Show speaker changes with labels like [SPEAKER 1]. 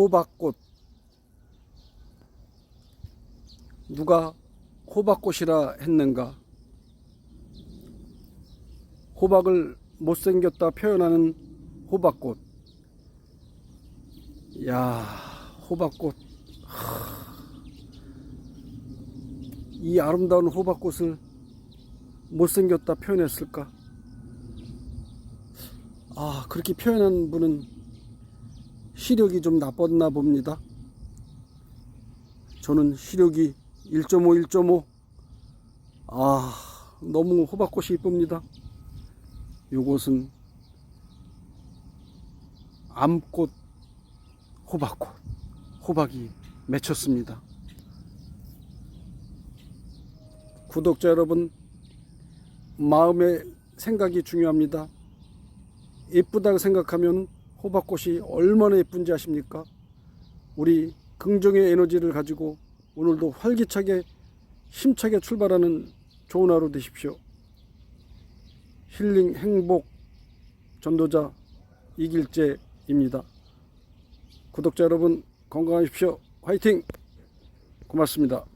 [SPEAKER 1] 호박꽃. 누가 호박꽃이라 했는가? 호박을 못생겼다 표현하는 호박꽃. 야 호박꽃. 하. 이 아름다운 호박꽃을 못생겼다 표현했을까? 아 그렇게 표현한 분은 시력이 좀 나빴나 봅니다. 저는 시력이 1.5, 1.5. 아, 너무 호박꽃이 이쁩니다. 요것은 암꽃, 호박꽃. 호박이 맺혔습니다. 구독자 여러분, 마음의 생각이 중요합니다. 예쁘다고 생각하면 호박꽃이 얼마나 예쁜지 아십니까? 우리 긍정의 에너지를 가지고 오늘도 활기차게 힘차게 출발하는 좋은 하루 되십시오. 힐링 행복 전도자 이길재입니다. 구독자 여러분 건강하십시오. 화이팅! 고맙습니다.